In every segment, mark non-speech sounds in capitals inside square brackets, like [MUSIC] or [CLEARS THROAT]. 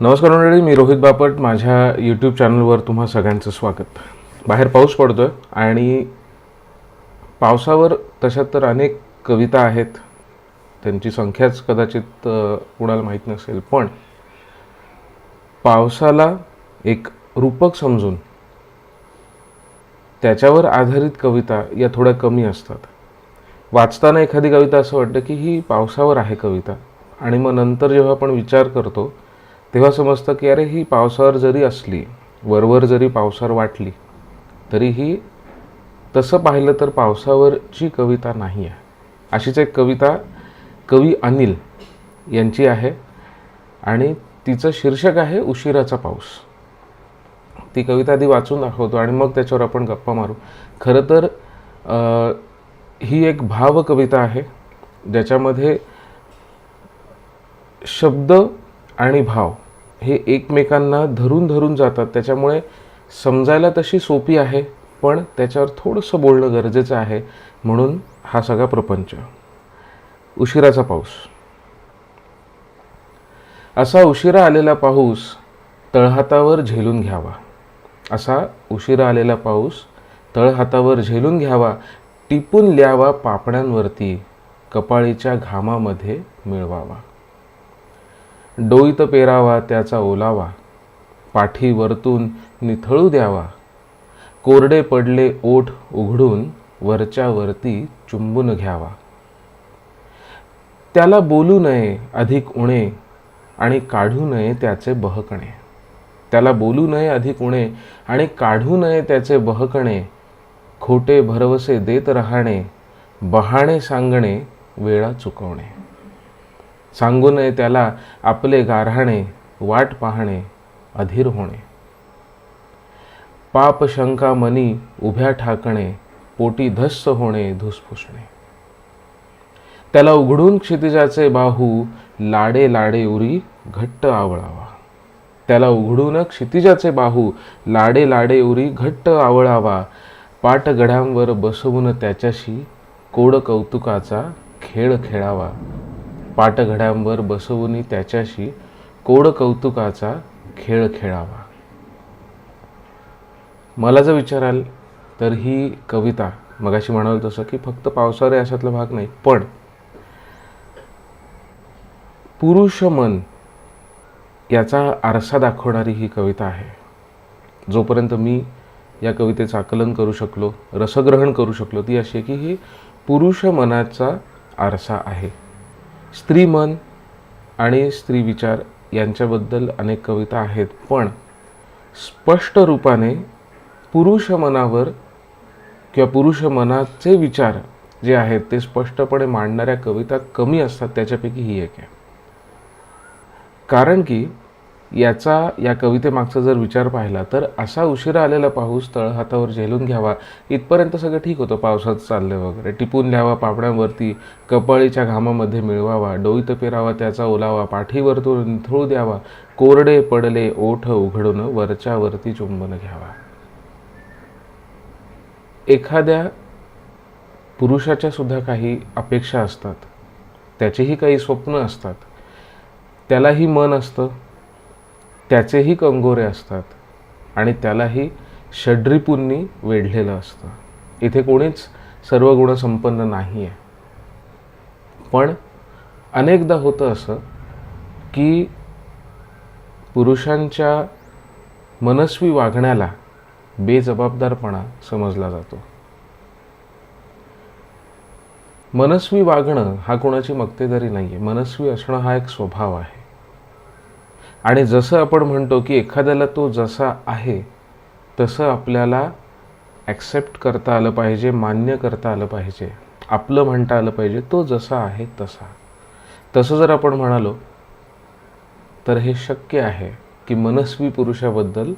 नमस्कार मंडळी मी रोहित बापट. माझ्या यूट्यूब चॅनलवर तुम्हा सगळ्यांचं स्वागत. बाहेर पाऊस पडतोय आणि पावसावर तशा तर अनेक कविता आहेत. त्यांची संख्याच कदाचित कुणाला माहीत नसेल. पण पावसाला एक रूपक समजून त्याच्यावर आधारित कविता या थोड्या कमी असतात. वाचताना एखादी कविता असं वाटतं की ही पावसावर आहे कविता. आणि मग नंतर जेव्हा आपण विचार करतो तेव्हा समजतं की अरे ही पावसावर जरी असली वरवर जरी पावसावर वाटली तरीही तसं पाहिलं तर पावसावरची कविता नाही आहे अशीच एक कविता कवी अनिल यांची आहे आणि तिचं शीर्षक आहे उशिराचा पाऊस. ती कविता आधी वाचून दाखवतो आणि मग त्याच्यावर आपण गप्पा मारू. खरं तर ही एक भाव कविता आहे ज्याच्यामध्ये शब्द आणि भाव हे एकमेकांना धरून धरून जातात. त्याच्यामुळे समजायला तशी सोपी आहे पण त्याच्यावर थोडंसं बोलणं गरजेचं आहे. म्हणून हा सगळा प्रपंच. उशिराचा पाऊस. असा उशिरा आलेला पाऊस तळहातावर झेलून घ्यावा. असा उशिरा आलेला पाऊस तळहातावर झेलून घ्यावा टिपून ल्यावा पापण्यांवरती कपाळीच्या घामामध्ये मिळवावा. डोईत पेरावा त्याचा ओलावा. पाठी वरतून निथळू द्यावा. कोरडे पडले ओठ उघडून वरच्या वरती चुंबून घ्यावा. त्याला बोलू नये अधिक उणे आणि काढू नये त्याचे बहकणे. त्याला बोलू नये अधिक उणे आणि काढू नये त्याचे बहकणे. खोटे भरवसे देत राहणे बहाणे सांगणे वेळा चुकवणे. सांगू नये त्याला आपले गारहाणे वाट पाहणे अधीर होणे. पाप शंका मनी उभ्या ठाकणे पोटी धस्स होणे धुसफुसणे. त्याला उघडून क्षितिजाचे बाहू लाडे लाडे उरी घट्ट आवळावा. त्याला उघडून क्षितिजाचे बाहू लाडे लाडे उरी घट्ट आवळावा. पाटगड्यांवर बसवून त्याच्याशी कोड कौतुकाचा खेळ खेळावा. पाटघड्यांवर बसवून त्याच्याशी कोड कौतुकाचा खेळ खेळावा. मला जर विचाराल तर ही कविता मगाशी म्हणाल तसं की फक्त पावसाळ्या अशातला भाग नाही पण पुरुष मन याचा आरसा दाखवणारी ही कविता आहे. जोपर्यंत मी या कवितेचं आकलन करू शकलो रसग्रहण करू शकलो ती अशी आहे की ही पुरुष मनाचा आरसा आहे. स्त्री मन आणि स्त्री विचार यांच्याबद्दल अनेक कविता आहेत. पण स्पष्ट रूपाने पुरुष मनावर किंवा पुरुष मनाचे विचार जे आहेत ते स्पष्टपणे मांडणाऱ्या कविता कमी असतात त्याच्यापैकी ही एक आहे. कारण की याचा या कवितेमागचा जर विचार पाहिला तर असा उशिरा आलेला पाऊस तळहातावर झेलून घ्यावा. इथपर्यंत सगळं ठीक होतं पावसात चाललं वगैरे. टिपून ल्यावा पापड्यांवरती कपाळीच्या घामामध्ये मिळवावा. डोईत पेरावा त्याचा ओलावा. पाठीवर तो निथळू द्यावा. कोरडे पडले ओठ उघडून वरच्यावरती चुंबन घ्यावा. एखाद्या पुरुषाच्या सुद्धा काही अपेक्षा असतात. त्याचेही काही स्वप्न असतात. त्यालाही मन असतं. त्याचेही कंगोरे असतात आणि त्यालाही षड्रिपूंनी वेढलेलं असतं. इथे कोणीच सर्व गुणसंपन्न नाही आहे पण अनेकदा होतं असं की पुरुषांच्या मनस्वी वागण्याला बेजबाबदारपणा समजला जातो. मनस्वी वागणं हा कोणाची मक्तेदारी नाही आहे मनस्वी असणं हा एक स्वभाव आहे. आणि जसं आपण म्हणतो की एखाद्याला तो जसा आहे तसं आपल्याला ॲक्सेप्ट करता आलं पाहिजे मान्य करता आलं पाहिजे आपलं म्हणता आलं पाहिजे तो जसा आहे तसा. तसं जर आपण म्हणालो तर हे शक्य आहे की मनस्वी पुरुषाबद्दल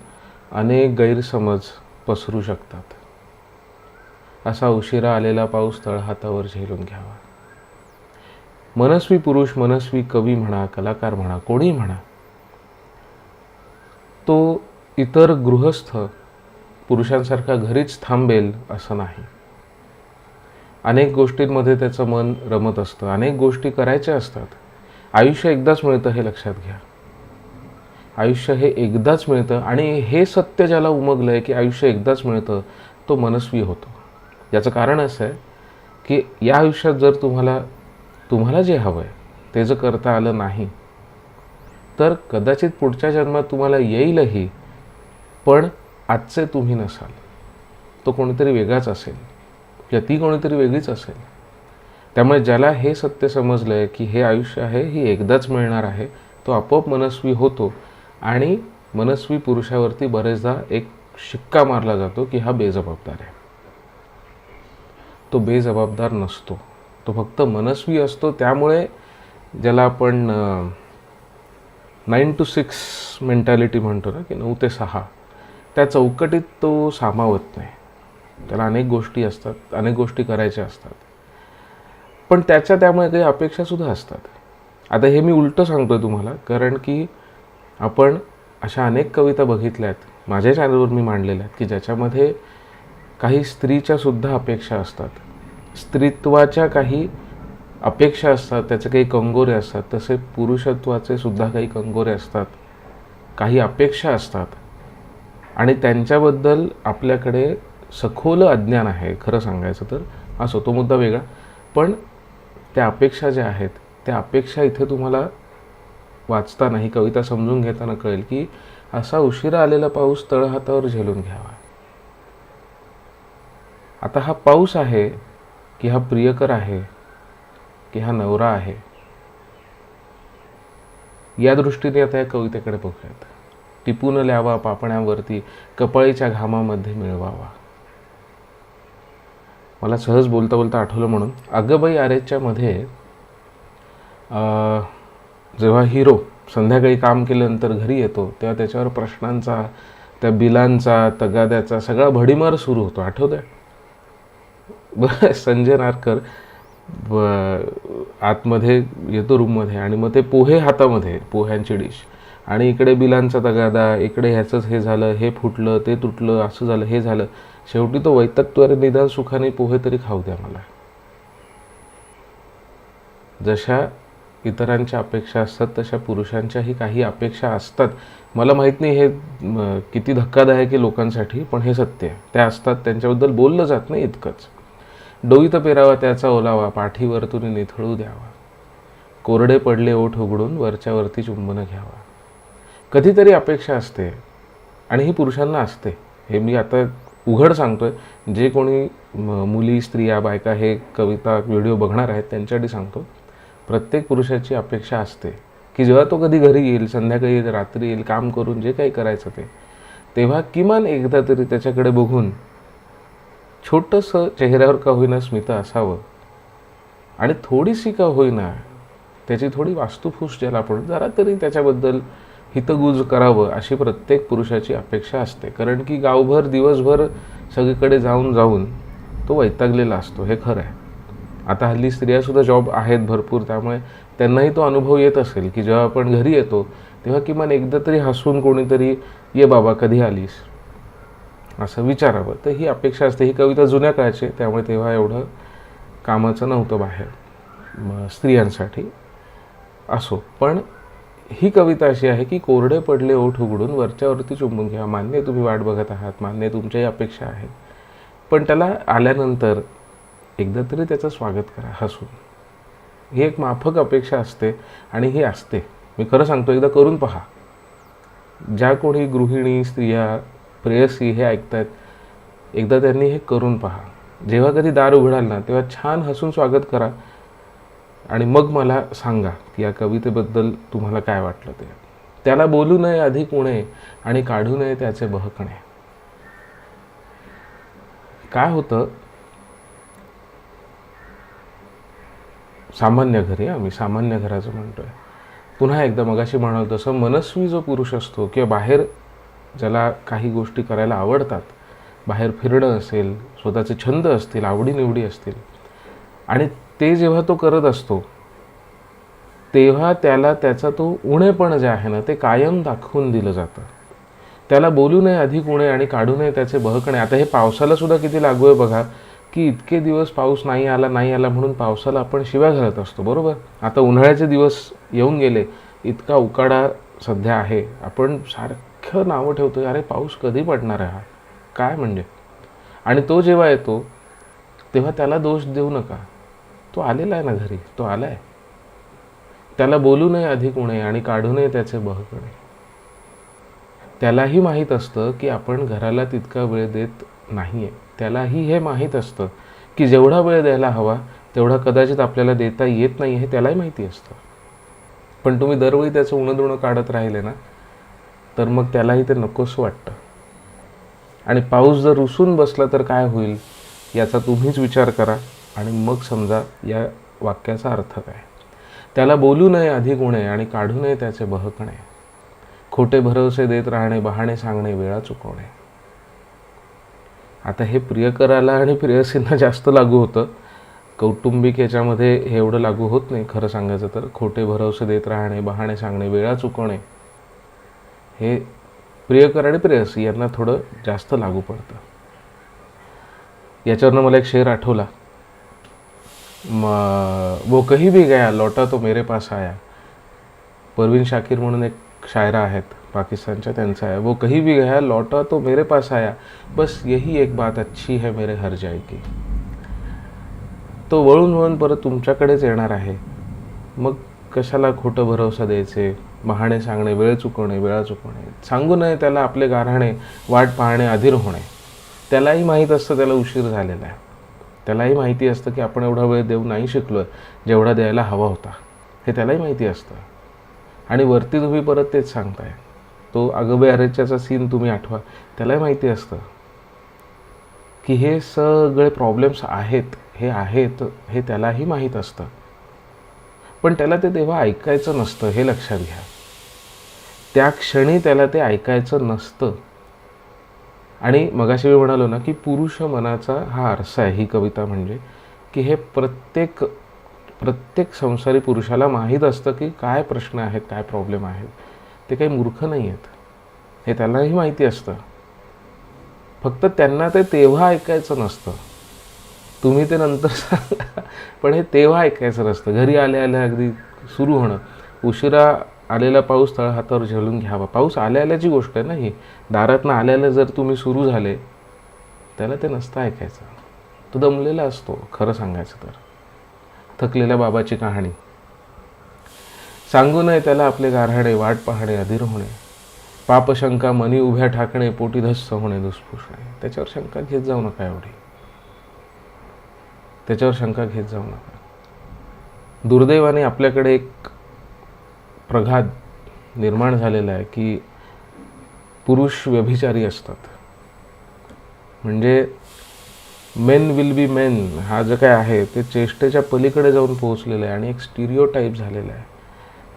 अनेक गैरसमज पसरू शकतात. असा उशिरा आलेला पाऊस तळहातावर झेलून घ्यावा. मनस्वी पुरुष मनस्वी कवी म्हणा कलाकार म्हणा कोणी म्हणा तो इतर गृहस्थ पुरुषांसारखा घरीच थांबेल असं नाही. अनेक गोष्टींमध्ये त्याचं मन रमत असतं. अनेक गोष्टी करायच्या असतात. आयुष्य एकदाच मिळतं हे लक्षात घ्या. आयुष्य हे एकदाच मिळतं आणि हे सत्य ज्याला उमगलं आहे की आयुष्य एकदाच मिळतं तो मनस्वी होतो. याचं कारण असं आहे की या आयुष्यात जर तुम्हाला तुम्हाला जे हवं आहे ते जर करता आलं नाही तर कदाचित पुढच्या जन्मात तुम्हाला येईलही पण आजचे तुम्ही नसाल. तो कोणीतरी वेगळाच असेल. किंवा ती कोणीतरी वेगळीच असेल. त्यामुळे ज्याला हे सत्य समजलं आहे की हे आयुष्य आहे ही एकदाच मिळणार आहे तो आपोआप मनस्वी होतो आणि मनस्वी पुरुषावरती बरेचदा एक शिक्का मारला जातो की हा बेजबाबदार आहे. तो बेजबाबदार नसतो. तो फक्त मनस्वी असतो. त्यामुळे ज्याला आपण नाईन टू सिक्स मेंटॅलिटी म्हणतो ना की नऊ ते सहा. त्या चौकटीत तो सामावत नाही. त्याला अनेक गोष्टी असतात अनेक गोष्टी करायच्या असतात. पण त्याच्या त्यामुळे काही अपेक्षासुद्धा असतात. आता हे मी उलटं सांगतोय तुम्हाला कारण की आपण अशा अनेक कविता बघितल्या आहेत माझ्या चॅनलवर मी मांडलेल्या आहेत की ज्याच्यामध्ये काही स्त्रीच्यासुद्धा अपेक्षा असतात. स्त्रीत्वाच्या काही अपेक्षा असतात त्याचे काही कंगोरे असतात तसे पुरुषत्वाचे सुद्धा काही कंगोरे असतात काही अपेक्षा असतात. आणि त्यांच्याबद्दल आपल्याकडे सखोल अज्ञान आहे खरं सांगायचं तर. असो तो मुद्दा वेगळा. पण त्या अपेक्षा ज्या आहेत त्या अपेक्षा इथे तुम्हाला वाचताना ही कविता समजून घेताना कळेल की असा उशिरा आलेला पाऊस तळहातावर झेलून घ्यावा. आता हा पाऊस आहे की हा प्रियकर आहे की हा नवरा आहे. या दृष्टीने आता या कवितेकडे बघूयात. टिपून ल्यावा पापण्यावरती कपाळीच्या घामामध्ये मिळवावा. मला सहज बोलता बोलता आठवलं म्हणून अगबाई आरेच्या मध्ये अं, जेव्हा हिरो संध्याकाळी काम केल्यानंतर घरी येतो तेव्हा त्याच्यावर प्रश्नांचा त्या बिलांचा तगाद्याचा सगळा भडीमार सुरू होतो. आठवतंय? बरं संजय नारकर आतमध्ये येतो रूममध्ये आणि मग ते पोहे हातामध्ये पोह्यांची डिश. आणि इकडे बिलांचा तगादा इकडे ह्याचंच हे झालं हे फुटलं ते तुटलं असं झालं हे झालं. शेवटी तो वैतत्वारे निदान सुखाने पोहे तरी खाऊ द्या मला. जशा इतरांच्या अपेक्षा असतात तशा पुरुषांच्याही काही अपेक्षा असतात. मला माहीत नाही हे किती धक्कादायक आहे लोकांसाठी पण हे सत्य आहे. त्या असतात त्यांच्याबद्दल बोललं जात नाही इतकंच. डोईत पेरावा त्याचा ओलावा पाठीवरतून निथळू द्यावा. कोरडे पडले ओठ उघडून वरच्यावरती चुंबन घ्यावा. कधीतरी अपेक्षा असते आणि ही पुरुषांना असते. हे मी आता उघड सांगतोय. जे कोणी मुली स्त्रिया बायका हे कविता व्हिडिओ बघणार आहेत त्यांच्यासाठी सांगतो. प्रत्येक पुरुषाची अपेक्षा असते की जेव्हा तो कधी घरी येईल संध्याकाळी येईल रात्री येईल काम करून जे काही करायचं ते तेव्हा किमान एकदा तरी त्याच्याकडे बघून छोटंसं चेहऱ्यावर का होईना स्मित असावं? आणि थोडीशी का होईना त्याची थोडी वास्तुफूस ज्याला आपण जरा तरी त्याच्याबद्दल हितगुज करावं अशी प्रत्येक पुरुषाची अपेक्षा असते. कारण की गावभर दिवसभर सगळीकडे जाऊन जाऊन तो वैतागलेला असतो. हे खरं आहे. आता हल्ली स्त्रियासुद्धा जॉब आहेत भरपूर. त्यामुळे त्यांनाही तो अनुभव येत असेल की जेव्हा आपण घरी येतो तेव्हा किमान एकदा तरी हसून कोणीतरी ये बाबा कधी आलीस? असं विचारावं. तर ही अपेक्षा असते. ही कविता जुन्या काळाची त्यामुळे तेव्हा एवढं कामाचं नव्हतं बाहेर. स्त्रियांसाठी असो. पण ही कविता अशी आहे की कोरडे पडले ओठ उघडून वरच्यावरती चुंबून घ्या. मान्य तुम्ही वाट बघत आहात. मान्य तुमच्याही अपेक्षा आहेत. पण त्याला आल्यानंतर एकदा तरी त्याचं स्वागत करा. हसून. ही एक माफक अपेक्षा असते आणि ही असते. मी खरं सांगतो एकदा करून पहा. ज्या कोणी गृहिणी स्त्रिया प्रेयसी हे ऐकतायत. एकदा त्यांनी हे करून पहा. जेव्हा कधी दार उघडाल ना तेव्हा छान हसून स्वागत करा आणि मग मला सांगा की या कवितेबद्दल तुम्हाला काय वाटलं ते. त्याला बोलू नये अधिक उणे आणि काढू नये त्याचे बहकणे. काय होतं? सामान्य घरी आम्ही सामान्य घराचं म्हणतोय. पुन्हा एकदा मगाशी म्हणाल तसं मनस्वी जो पुरुष असतो किंवा बाहेर ज्याला काही गोष्टी करायला आवडतात बाहेर फिरणं असेल स्वतःचे छंद असतील आवडीनिवडी असतील. आणि ते जेव्हा तो करत असतो तेव्हा त्याला त्याचा तो उणेपण जे आहे ना ते कायम दाखवून दिलं जातं. त्याला बोलू नये अधिक उणे आणि काढू नये त्याचे बहकणे आता हे पावसाला सुद्धा किती लागू आहे बघा की इतके दिवस पाऊस नाही आला नाही आला म्हणून पावसाला आपण शिव्या घालत असतो बरोबर? आता उन्हाळ्याचे दिवस येऊन गेले इतका उकाडा सध्या आहे आपण सारखं नावं ठेवतो अरे पाऊस कधी पडणार आहे हा? काय म्हणजे? आणि तो जेव्हा येतो तेव्हा त्याला दोष देऊ नका. तो आलेला आहे ना घरी तो आला आहे त्याला बोलू नये अधिक उणे आणि काढू नये त्याचे बहकणे. त्यालाही माहीत असतं की आपण घराला तितका वेळ देत नाही आहे त्यालाही हे माहीत असतं की जेवढा वेळ द्यायला हवा तेवढा कदाचित आपल्याला देता येत नाही हे त्यालाही माहिती असतं. पण तुम्ही दरवेळी त्याचं उणं काढत राहिले ना तर मग त्यालाही ते नकोस वाटतं. आणि पाऊस जर रुसून बसला तर काय होईल याचा तुम्हीच विचार करा. आणि मग समजा या वाक्याचा अर्थ काय? त्याला बोलू नये अधिक उणे आणि काढू नये त्याचे बहकणे. खोटे भरवसे देत राहणे बहाणे सांगणे वेळा चुकवणे. आता हे प्रियकराला आणि प्रेयसींना जास्त लागू होतं. कौटुंबिक याच्यामध्ये हे एवढं लागू होत नाही खरं सांगायचं तर. खोटे भरवसे देत राहणे बहाणे सांगणे वेळा चुकवणे. हे प्रियकर आणि प्रेयसी यांना थोडं जास्त लागू पडतं. याच्यावरनं मला एक शेर आठवला. वो कही भी गया लौटा तो मेरे पास आया. परवीन शाकीर म्हणून एक शायरा आहेत पाकिस्तानच्या त्यांचा आहे. वो कही भी गया लौटा तो मेरे पास आया. बस यही एक बात अच्छी है मेरे हर जाय की. तो वळून वळून परत तुमच्याकडेच येणार आहे. मग कशाला खोटं भरवसा द्यायचे? बहाणे सांगणे वेळ चुकवणे वेळा चुकवणे. सांगू नये त्याला आपले गारहाणे वाट पाहणे अधीर होणे. त्यालाही माहीत असतं त्याला उशीर झालेला आहे. त्यालाही माहिती असतं की आपण एवढा वेळ देऊ नाही शिकलो जेवढा द्यायला हवा होता. हे त्यालाही माहिती असतं. आणि वरती तुम्ही परत तेच सांगताय. तो अगबे अरेच्याचा सीन तुम्ही आठवा. त्यालाही माहिती असतं. की हे सगळे प्रॉब्लेम्स आहेत हे आहेत हे त्यालाही माहीत असतं. पण त्याला ते तेव्हा ऐकायचं नसतं हे लक्षात घ्या. त्या क्षणी त्याला ते ऐकायचं नसतं. आणि मगाशी मी म्हणालो ना की पुरुष मनाचा हा आरसा आहे ही कविता म्हणजे की हे प्रत्येक प्रत्येक संसारी पुरुषाला माहीत असतं की काय प्रश्न आहेत काय प्रॉब्लेम आहेत. ते काही मूर्ख नाही आहेत हे त्यालाही माहिती असतं. फक्त त्यांना ते तेव्हा ऐकायचं नसतं. तुम्ही ते नंतर सांगा. पण हे तेव्हा ऐकायचं नसतं. घरी आल्या आल्या अगदी सुरू होणं. उशिरा आलेला पाऊस तळ हातावर झेलून घ्यावा. पाऊस आल्या आल्याची गोष्ट आहे ना ही. दारातनं आल्याला जर तुम्ही सुरू झाले त्याला ते नसतं ऐकायचं. तो दमलेला असतो खरं सांगायचं तर. थकलेल्या बाबाची कहाणी. सांगू नये त्याला आपले गारहाडे वाट पाहणे अधीर होणे. पापशंका मनी उभ्या ठाकणे पोटी धस्स होणे दुष्पुषणे. त्याच्यावर शंका घेत जाऊ नका एवढी. त्याच्यावर शंका घेत जाऊ नका. दुर्दैवाने आपल्याकडे एक प्रघात निर्माण झालेला आहे की पुरुष व्यभिचारी असतात. म्हणजे मेन विल बी मेन हा जो काय आहे ते चेष्टेच्या पलीकडे जाऊन पोहोचलेलं आहे आणि एक स्टिरिओ टाईप झालेला आहे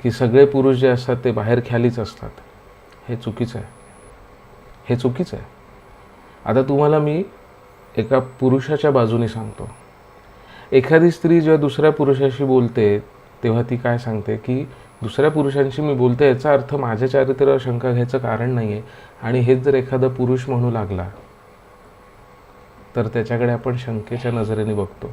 की सगळे पुरुष जे असतात ते बाहेर ख्यालीच असतात. हे चुकीचं आहे. हे चुकीचं आहे. आता तुम्हाला मी एका पुरुषाच्या बाजूने सांगतो. एखादी स्त्री जेव्हा दुसऱ्या पुरुषाशी बोलते तेव्हा ती काय सांगते की दुसऱ्या पुरुषांशी मी बोलते याचा अर्थ माझ्या चारित्र्यावर शंका घ्यायचं कारण नाही आहे आणि हेच जर एखादा पुरुष म्हणू लागला तर त्याच्याकडे आपण शंकेच्या नजरेने बघतो.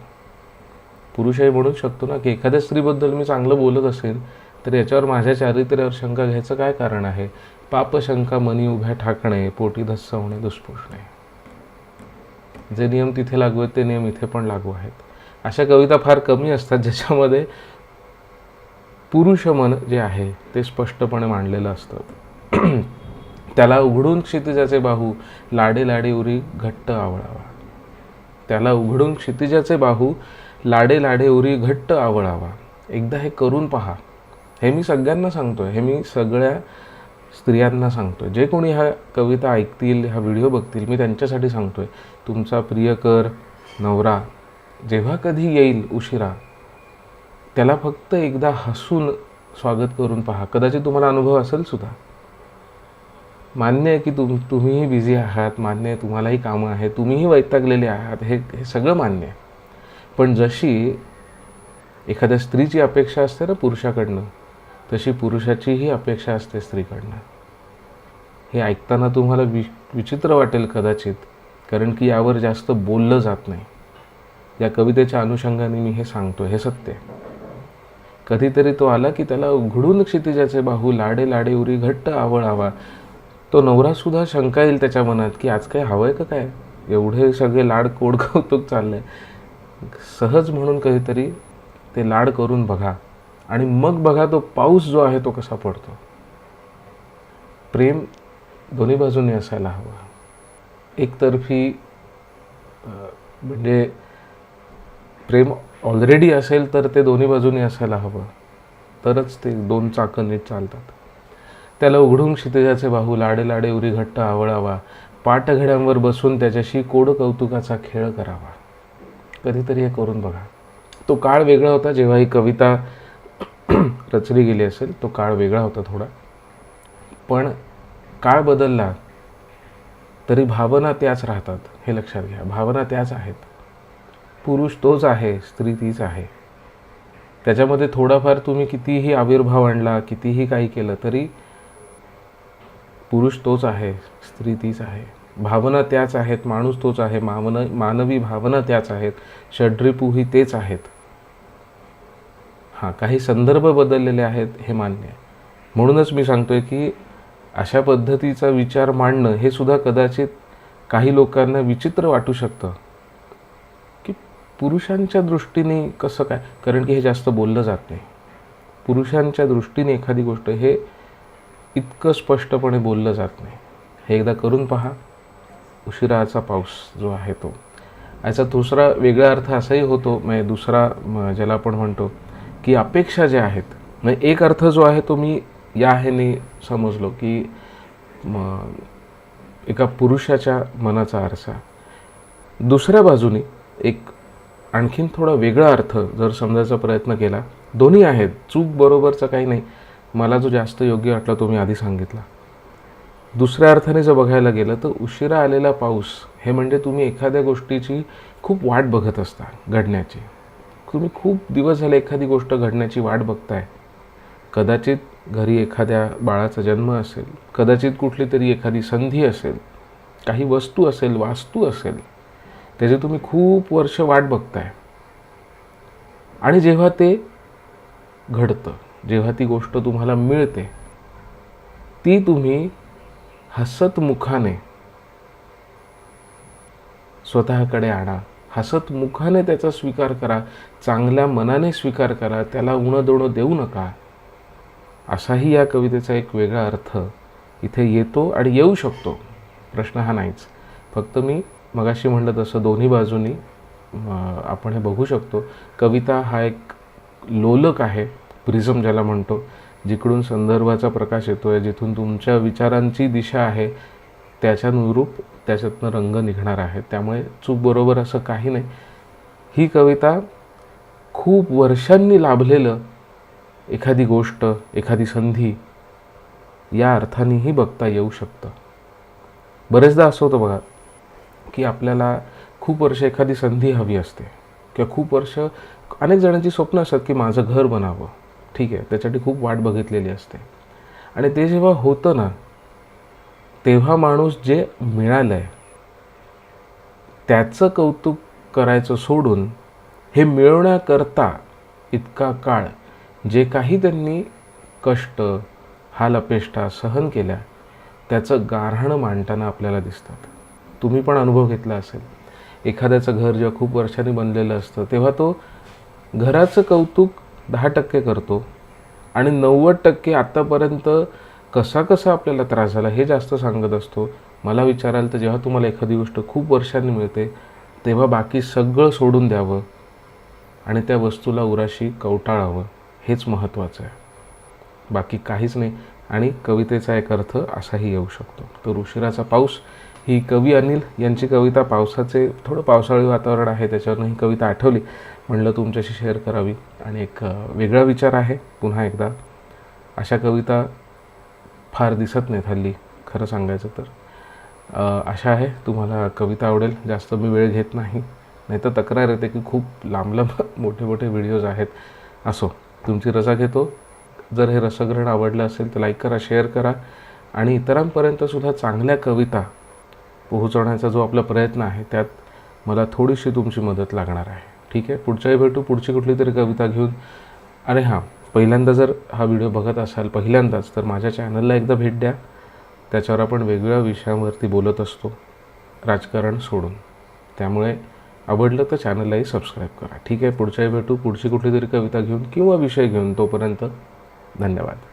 पुरुषही म्हणू शकतो ना की एखाद्या स्त्रीबद्दल मी चांगलं बोलत असेल तर याच्यावर माझ्या चारित्र्यावर शंका घ्यायचं काय कारण आहे? पापशंका मनी उभ्या ठाकणे पोटी धस्स होणे दुष्पुषणे जे नियम तिथे लागू आहेत ते नियम इथे पण लागू आहेत. अशा कविता फार कमी असतात ज्याच्यामध्ये पुरुष मन जे आहे ते स्पष्टपणे मांडलेलं असतं. त्याला उघडून क्षितिजाचे बाहू लाडे लाडे उरी घट्ट आवळावा. त्याला उघडून क्षितिजाचे बाहू लाडे लाडे उरी घट्ट आवळावा. एकदा हे करून पहा. हे मी सगळ्यांना सांगतोय. हे मी सगळ्या स्त्रियांना सांगतोय. जे कोणी ह्या कविता ऐकतील हा व्हिडिओ बघतील मी त्यांच्यासाठी सांगतोय. तुमचा प्रियकर नवरा जेव्हा कधी येईल उशिरा त्याला फक्त एकदा हसून स्वागत करून पहा. कदाचित तुम्हाला अनुभव असेल सुद्धा. मान्य आहे की तुम तुम्हीही बिझी आहात मान्य आहे तुम्हालाही कामं आहेत तुम्हीही वैतागलेले आहात हे हे सगळं मान्य आहे. पण जशी एखाद्या स्त्रीची अपेक्षा असते ना पुरुषाकडनं तशी पुरुषाचीही अपेक्षा असते स्त्रीकडनं. हे ऐकताना तुम्हाला वि विचित्र वाटेल कदाचित कारण की यावर जास्त बोललं जात नाही. या कवितेच्या अनुषंगाने मी हे सांगतो हे सत्य कधीतरी तो आला की त्याला उघडून क्षितिजाचे बाहू लाडे लाडे उरी घट्ट आवळावा तो नवरासुद्धा शंका येईल त्याच्या मनात की आज काय हवंय का काय? एवढे सगळे लाड कोड कौतुक चाललंय. सहज म्हणून कधीतरी ते लाड करून बघा आणि मग बघा तो पाऊस जो आहे तो कसा पडतो. प्रेम दोन्ही बाजूने असायला हवं. एकतर्फी म्हणजे प्रेम ऑलरेडी असेल तर ते दोन्ही बाजूनी असायला हवं. तरच ते दोन चाकं नीट चालतात. त्याला उघडून क्षितिजाचे बाहू लाडे लाडे उरी घट्ट आवळावा. पाठघड्यांवर बसून त्याच्याशी कोड कौतुकाचा खेळ करावा. कधीतरी हे करून बघा. तो काळ वेगळा होता जेव्हा ही कविता [CLEARS THROAT] रचली गेली असेल तो काळ वेगळा होता थोडा. पण काळ बदलला तरी भावना त्याच राहतात हे लक्षात घ्या. भावना त्याच आहेत. पुरुष तोच आहे स्त्री तीच आहे. त्याच्यामध्ये थोडाफार तुम्ही कितीही आविर्भाव आणला कितीही काही केलं तरी पुरुष तोच आहे स्त्री तीच आहे. भावना त्याच आहेत माणूस तोच आहे मावन मानवी भावना त्याच आहेत षड्रिपूही तेच आहेत. हां काही संदर्भ बदललेले आहेत हे मान्य आहे. म्हणूनच मी सांगतोय की अशा पद्धतीचा विचार मांडणं हे सुद्धा कदाचित काही लोकांना विचित्र वाटू शकतं. पुरुषांच्या दृष्टीने कसं काय? कारण की हे जास्त बोललं जात नाही. पुरुषांच्या दृष्टीने एखादी गोष्ट हे इतकं स्पष्टपणे बोललं जात नाही. हे एकदा करून पहा. उशिराचा पाऊस जो आहे तो. याचा दुसरा वेगळा अर्थ असाही होतो म्हणजे दुसरा म, ज्याला आपण म्हणतो की अपेक्षा ज्या आहेत म्हणजे एक अर्थ जो आहे तो मी या ह्याने समजलो की एका पुरुषाच्या मनाचा आरसा. दुसऱ्या बाजूने एक आणखीन थोडा वेगळा अर्थ जर समजायचा प्रयत्न केला दोन्ही आहेत चूक बरोबरचं काही नाही. मला जो जास्त योग्य वाटला तो मी आधी सांगितला. दुसऱ्या अर्थाने जर बघायला गेलं तर उशिरा आलेला पाऊस हे म्हणजे तुम्ही एखाद्या गोष्टीची खूप वाट बघत असता घडण्याची. तुम्ही खूप दिवस झाले एखादी गोष्ट घडण्याची वाट बघताय. कदाचित घरी एखाद्या बाळाचा जन्म असेल कदाचित कुठली तरी एखादी संधी असेल काही वस्तू असेल वास्तू असेल त्याची तुम्ही खूप वर्ष वाट बघताय. आणि जेव्हा ते घडतं जेव्हा ती गोष्ट तुम्हाला मिळते ती तुम्ही हसत मुखाने स्वतःकडे आणा. हसत मुखाने त्याचा स्वीकार करा. चांगल्या मनाने स्वीकार करा. त्याला उणं देऊ नका. असाही या कवितेचा एक वेगळा अर्थ इथे येतो आणि येऊ शकतो. प्रश्न हा नाहीच. फक्त मी मगाशी म्हणलं तसं दोन्ही बाजूनी आपण हे बघू शकतो. कविता हा एक लोलक आहे प्रिझम ज्याला म्हणतो जिकडून संदर्भाचा प्रकाश येतो आहे जिथून तुमच्या विचारांची दिशा आहे त्याच्यानुरूप त्याच्यातनं रंग निघणार आहे. त्यामुळे चूक बरोबर असं काही नाही. ही कविता खूप वर्षांनी लाभलेलं एखादी गोष्ट एखादी संधी या अर्थानेही बघता येऊ शकतं. बरेचदा असं होतं बघा की आपल्याला खूप वर्ष एखादी संधी हवी असते. किंवा खूप वर्ष अनेक जणांची स्वप्न असतात की माझं घर बनावं. ठीक आहे त्याच्यासाठी खूप वाट बघितलेली असते. आणि ते जेव्हा होतं ना तेव्हा माणूस जे मिळालं आहे त्याचं कौतुक करायचं सोडून हे मिळवण्याकरता इतका काळ जे काही त्यांनी कष्ट हाल अपेष्टा सहन केल्या त्याचं गारहाणं मांडताना आपल्याला दिसतात. तुम्ही पण अनुभव घेतला असेल. एखाद्याचं घर जेव्हा खूप वर्षांनी बनलेलं असतं तेव्हा तो घराचं कौतुक दहा टक्के करतो आणि नव्वद टक्के आत्तापर्यंत कसा कसा आपल्याला त्रास झाला हे जास्त सांगत असतो. मला विचाराल तर जेव्हा तुम्हाला एखादी गोष्ट खूप वर्षांनी मिळते तेव्हा बाकी सगळं सोडून द्यावं आणि त्या वस्तूला उराशी कवटाळावं हेच महत्त्वाचं आहे. बाकी काहीच नाही आणि कवितेचा एक अर्थ असाही येऊ शकतो. तर उशिराचा पाऊस ही कवी अनिल यांची कविता पावसाचे थोडं पावसाळी वातावरण आहे त्याच्यावरनं ही कविता आठवली. म्हणलं तुमच्याशी शेअर करावी. आणि एक वेगळा विचार आहे. पुन्हा एकदा अशा कविता फार दिसत नाहीत हल्ली खरं सांगायचं तर. अशा आशा आहे तुम्हाला कविता आवडेल. जास्त मी वेळ घेत नाही. नाही तर तक्रार येते की खूप लांब लांब [LAUGHS] मोठे मोठे व्हिडिओज आहेत. असो तुमची रजा घेतो. जर हे रसग्रहण आवडलं असेल तर लाईक करा शेअर करा. आणि इतरांपर्यंतसुद्धा चांगल्या कविता पोहोचवण्याचा जो आपला प्रयत्न आहे त्यात मला थोडीशी तुमची मदत लागणार आहे. ठीक आहे? पुढच्याही भेटू. पुढची कुठली तरी कविता घेऊन. अरे हां पहिल्यांदा जर हा व्हिडिओ बघत असाल पहिल्यांदाच तर माझ्या चॅनलला एकदा भेट द्या. त्याच्यावर आपण वेगवेगळ्या विषयांवरती बोलत असतो. राजकारण सोडून. त्यामुळे आवडलं तर चॅनललाही सबस्क्राईब करा. ठीक आहे? पुढच्याही भेटू. पुढची कुठली तरी कविता घेऊन किंवा विषय घेऊन तोपर्यंत धन्यवाद.